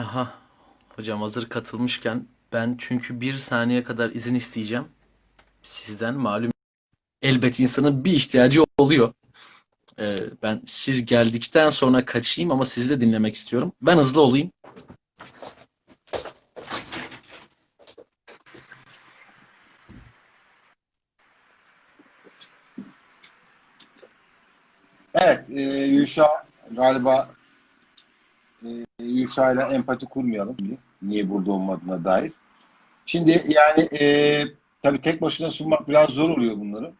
Aha. Hocam hazır katılmışken ben çünkü bir saniye kadar izin isteyeceğim. Sizden malum elbet insanın bir ihtiyacı oluyor. Ee, ben siz geldikten sonra kaçayım ama sizi de dinlemek istiyorum. Ben hızlı olayım. Evet, e, Yuşa galiba e, Yuşa ile empati kurmayalım. Niye burada olmadığına dair. Şimdi yani e, tabii tek başına sunmak biraz zor oluyor bunları.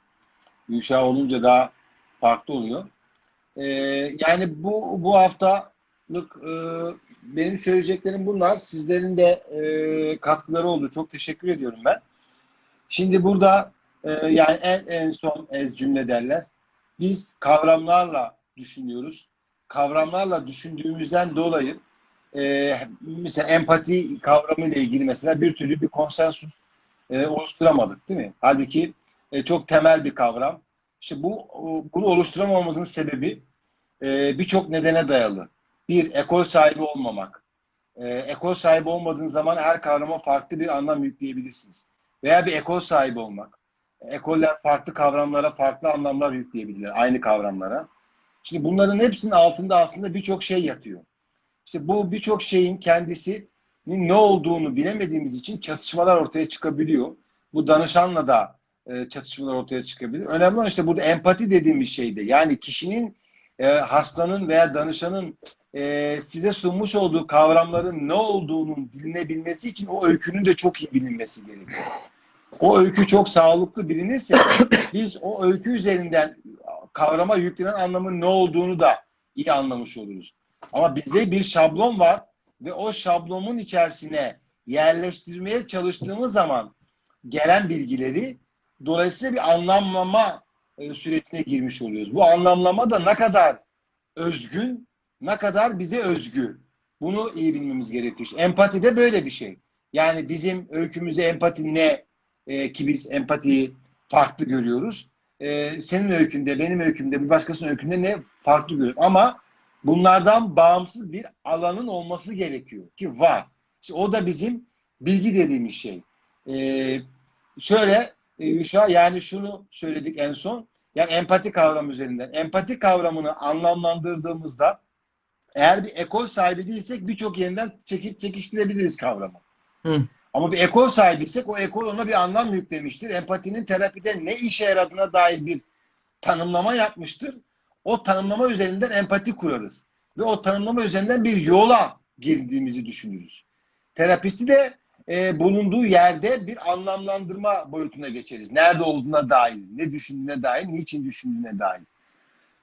Yuşa olunca daha farklı oluyor. E, yani bu bu haftalık e, benim söyleyeceklerim bunlar. Sizlerin de e, katkıları oldu. Çok teşekkür ediyorum ben. Şimdi burada e, yani en, en son ez cümle derler biz kavramlarla düşünüyoruz. Kavramlarla düşündüğümüzden dolayı e, mesela empati kavramı ile ilgili mesela bir türlü bir konsensus e, oluşturamadık değil mi? Halbuki e, çok temel bir kavram. İşte bu bunu oluşturamamamızın sebebi e, birçok nedene dayalı. Bir, ekol sahibi olmamak. E, ekol sahibi olmadığınız zaman her kavrama farklı bir anlam yükleyebilirsiniz. Veya bir ekol sahibi olmak ekoller farklı kavramlara farklı anlamlar yükleyebilirler. Aynı kavramlara. Şimdi bunların hepsinin altında aslında birçok şey yatıyor. İşte bu birçok şeyin kendisinin ne olduğunu bilemediğimiz için çatışmalar ortaya çıkabiliyor. Bu danışanla da e, çatışmalar ortaya çıkabilir. Önemli olan işte burada empati dediğimiz şeyde yani kişinin e, hastanın veya danışanın e, size sunmuş olduğu kavramların ne olduğunun bilinebilmesi için o öykünün de çok iyi bilinmesi gerekiyor o öykü çok sağlıklı bilinirse biz o öykü üzerinden kavrama yüklenen anlamın ne olduğunu da iyi anlamış oluruz. Ama bizde bir şablon var ve o şablonun içerisine yerleştirmeye çalıştığımız zaman gelen bilgileri dolayısıyla bir anlamlama e, sürecine girmiş oluyoruz. Bu anlamlama da ne kadar özgün, ne kadar bize özgü. Bunu iyi bilmemiz gerekiyor. Empati de böyle bir şey. Yani bizim öykümüze empati ne, e, ki biz empatiyi farklı görüyoruz. E, senin öykünde, benim öykümde, bir başkasının öykünde ne farklı görüyoruz. Ama bunlardan bağımsız bir alanın olması gerekiyor ki var. İşte o da bizim bilgi dediğimiz şey. E, şöyle Yuşa yani şunu söyledik en son. Yani empati kavramı üzerinden. Empati kavramını anlamlandırdığımızda eğer bir ekol sahibi değilsek birçok yeniden çekip çekiştirebiliriz kavramı. Hı. Ama bir ekol sahibiysek o ekol ona bir anlam yüklemiştir. Empatinin terapide ne işe yaradığına dair bir tanımlama yapmıştır. O tanımlama üzerinden empati kurarız. Ve o tanımlama üzerinden bir yola girdiğimizi düşünürüz. Terapisti de e, bulunduğu yerde bir anlamlandırma boyutuna geçeriz. Nerede olduğuna dair, ne düşündüğüne dair, niçin düşündüğüne dair.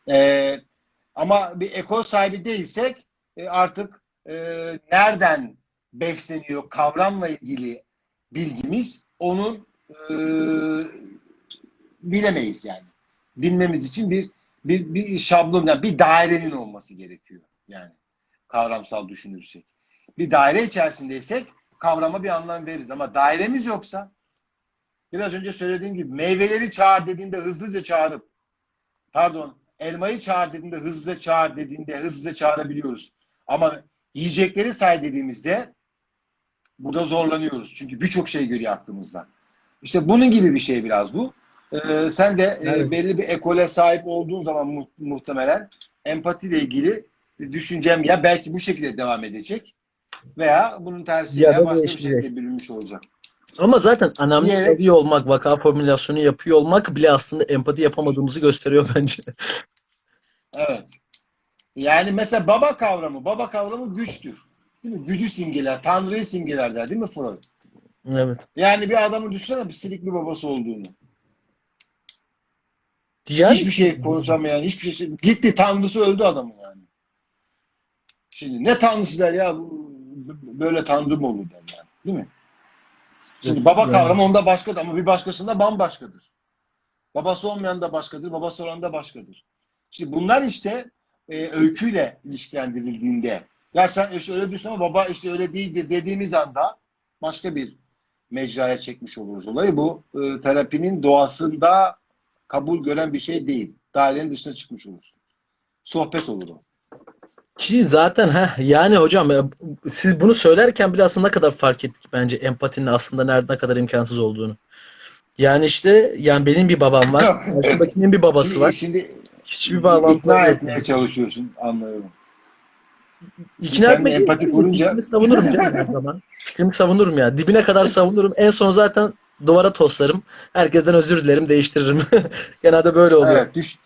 E, ama bir ekol sahibi değilsek e, artık e, nereden besleniyor kavramla ilgili bilgimiz onun e, bilemeyiz yani. Bilmemiz için bir bir bir şablon yani bir dairenin olması gerekiyor yani kavramsal düşünürsek. Bir daire içerisindeysek kavrama bir anlam veririz ama dairemiz yoksa biraz önce söylediğim gibi meyveleri çağır dediğinde hızlıca çağırıp pardon elmayı çağır dediğinde hızlıca çağır dediğinde hızlıca çağırabiliyoruz. Ama yiyecekleri say dediğimizde burada zorlanıyoruz. Çünkü birçok şey görüyor aklımızda. İşte bunun gibi bir şey biraz bu. Ee, sen de evet. e, belli bir ekole sahip olduğun zaman mu- muhtemelen empatiyle ilgili düşüncem ya belki bu şekilde devam edecek veya bunun tersi ya, ya başka bir şekilde bürünmüş olacak. Ama zaten anamnez Diyerek... olmak, vaka formülasyonu yapıyor olmak bile aslında empati yapamadığımızı gösteriyor bence. Evet. Yani mesela baba kavramı, baba kavramı güçtür. Değil mi? Gücü simgeler, Tanrı'yı simgeler der değil mi Freud? Evet. Yani bir adamın düşünsene bir silik bir babası olduğunu. Yani... Hiçbir şey konuşamayan, hiçbir şey... Gitti Tanrısı öldü adamın yani. Şimdi ne Tanrısı der ya böyle Tanrı mı olur der yani. Değil mi? Şimdi baba kavramı onda başkadır ama bir başkasında bambaşkadır. Babası olmayan da başkadır, babası olan da başkadır. Şimdi bunlar işte e, öyküyle ilişkilendirildiğinde ya sen işte öyle diyorsun ama baba işte öyle değildir dediğimiz anda başka bir mecraya çekmiş oluruz olayı. Bu e, terapinin doğasında kabul gören bir şey değil. Dairenin dışına çıkmış olursun. Sohbet olur o. Ki zaten ha yani hocam e, siz bunu söylerken bile aslında ne kadar fark ettik bence empatinin aslında nerede ne kadar imkansız olduğunu. Yani işte yani benim bir babam var. Karşımdakinin bir babası Şimdi, var. şimdi Hiçbir bağlantı ikna etmeye çalışıyorsun anlıyorum. İkna etmek empati kurunca- fikrimi savunurum canım her zaman. Fikrimi savunurum ya. Dibine kadar savunurum. En son zaten duvara toslarım. Herkesten özür dilerim, değiştiririm. Genelde böyle oluyor. Evet, düş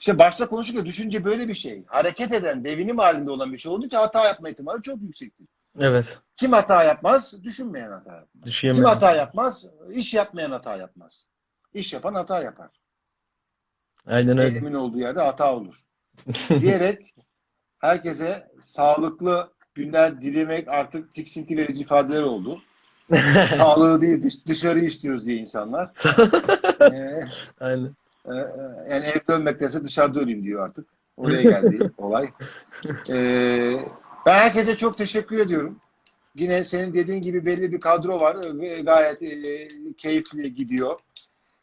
işte başta konuştuk ya düşünce böyle bir şey. Hareket eden, devinim halinde olan bir şey olduğu için hata yapma ihtimali çok yüksektir. Evet. Kim hata yapmaz? Düşünmeyen hata yapmaz. Kim Düşünemiyorum. hata yapmaz? İş yapmayan hata yapmaz. İş yapan hata yapar. Aynen öyle. Elimin olduğu yerde hata olur. Diyerek herkese sağlıklı günler dilemek artık tiksinti verici ifadeler oldu. Sağlığı değil dış- dışarı istiyoruz diye insanlar. Ee, Aynen. e, e, yani evde ölmektense dışarıda öleyim diyor artık. Oraya geldi olay. Ee, ben herkese çok teşekkür ediyorum. Yine senin dediğin gibi belli bir kadro var ve gayet e, keyifli gidiyor.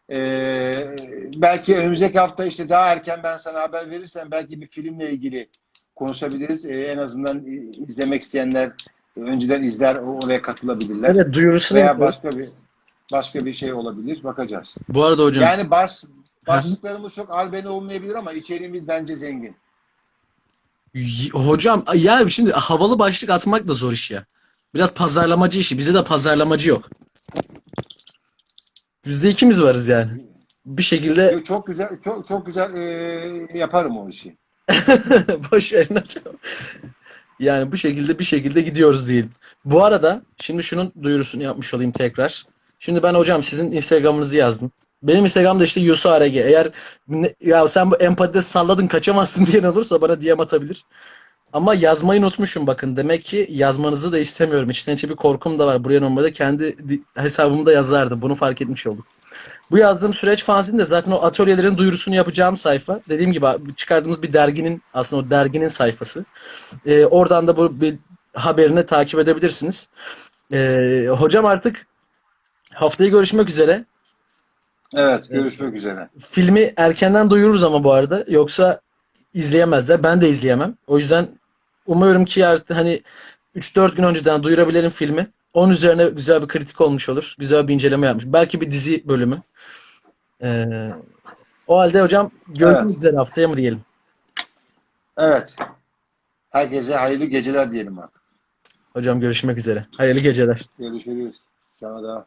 Ee, belki önümüzdeki hafta işte daha erken ben sana haber verirsem belki bir filmle ilgili konuşabiliriz. Ee, en azından e, izlemek isteyenler e, önceden izler oraya katılabilirler. Evet duyurusunu Veya yapıyoruz. başka bir başka bir şey olabilir. Bakacağız. Bu arada hocam Yani baş, başlıklarımız çok albeni olmayabilir ama içeriğimiz bence zengin. hocam ya şimdi havalı başlık atmak da zor iş ya. Biraz pazarlamacı işi. Bize de pazarlamacı yok. Bizde ikimiz varız yani. Bir şekilde Çok güzel çok çok güzel e, yaparım o işi. boş verin hocam. Yani bu şekilde bir şekilde gidiyoruz diyelim. Bu arada şimdi şunun duyurusunu yapmış olayım tekrar. Şimdi ben hocam sizin Instagram'ınızı yazdım. Benim Instagram'da işte Yusu ARG. Eğer ne- ya sen bu empatide salladın kaçamazsın diyen olursa bana DM atabilir. Ama yazmayı unutmuşum bakın. Demek ki yazmanızı da istemiyorum. İçten içe bir korkum da var. Buraya normalde kendi di- hesabımda yazardım. Bunu fark etmiş olduk. Bu yazdığım süreç fanzin de zaten o atölyelerin duyurusunu yapacağım sayfa. Dediğim gibi çıkardığımız bir derginin aslında o derginin sayfası. Ee, oradan da bu bir haberini takip edebilirsiniz. Ee, hocam artık haftaya görüşmek üzere. Evet, görüşmek üzere. Filmi erkenden duyururuz ama bu arada. Yoksa izleyemezler. Ben de izleyemem. O yüzden umuyorum ki artık hani 3-4 gün önceden duyurabilirim filmi. Onun üzerine güzel bir kritik olmuş olur. Güzel bir inceleme yapmış. Belki bir dizi bölümü. Ee, o halde hocam görüşmek Evet. üzere haftaya mı diyelim? Evet. Herkese hayırlı geceler diyelim artık. Hocam görüşmek üzere. Hayırlı geceler. Görüşürüz. Sana da.